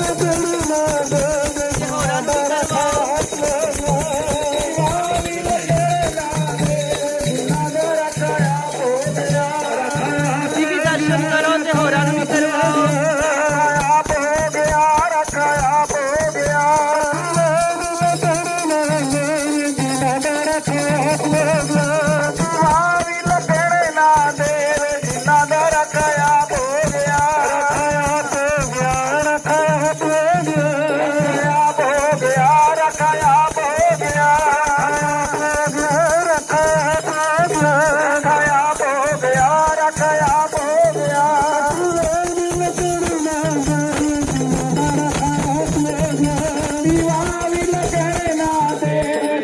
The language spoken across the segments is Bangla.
दर पोनाया पोगार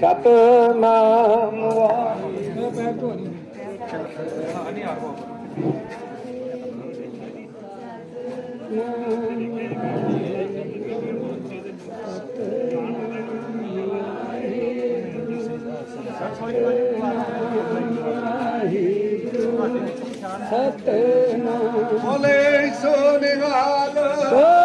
शतनाम सतनाम बोले सोने वाला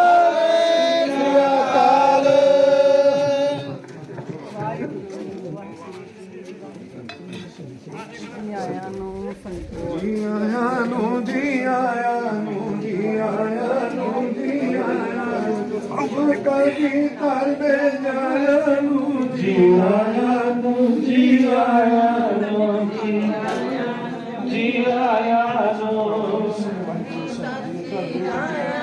Yeah, yeah.